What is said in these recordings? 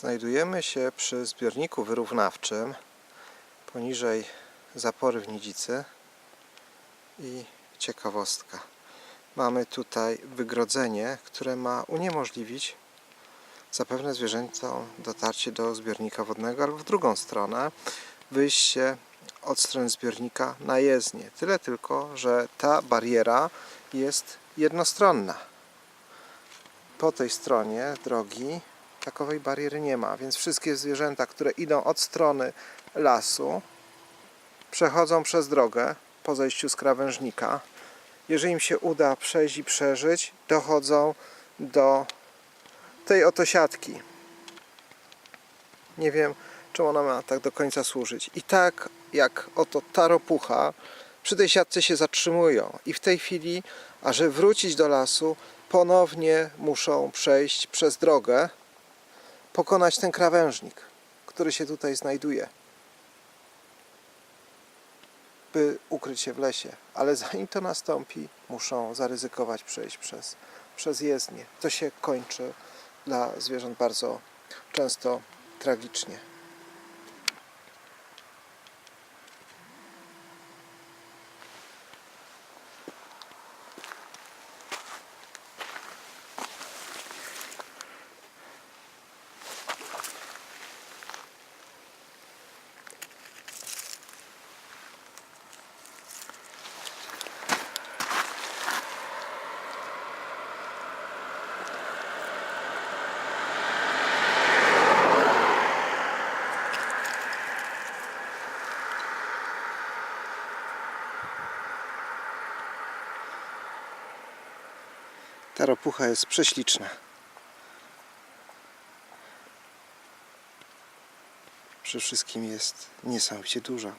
Znajdujemy się przy zbiorniku wyrównawczym poniżej zapory w Nidzicy i ciekawostka. Mamy tutaj wygrodzenie, które ma uniemożliwić zapewne zwierzętom dotarcie do zbiornika wodnego albo w drugą stronę wyjście od strony zbiornika na jezdnię. Tyle tylko, że ta bariera jest jednostronna. Po tej stronie drogi takowej bariery nie ma, więc wszystkie zwierzęta, które idą od strony lasu, przechodzą przez drogę po zejściu z krawężnika. Jeżeli im się uda przejść i przeżyć, dochodzą do tej oto siatki. Nie wiem, czemu ona ma tak do końca służyć. I tak jak oto ta ropucha, przy tej siatce się zatrzymują. I w tej chwili, ażeby wrócić do lasu, ponownie muszą przejść przez drogę, pokonać ten krawężnik, który się tutaj znajduje, by ukryć się w lesie. Ale zanim to nastąpi, muszą zaryzykować przejść przez, przez jezdnię. To się kończy dla zwierząt bardzo często tragicznie. Ta ropucha jest prześliczna. Przy wszystkim jest niesamowicie duża.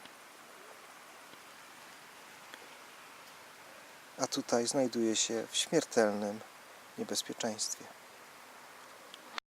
A tutaj znajduje się w śmiertelnym niebezpieczeństwie.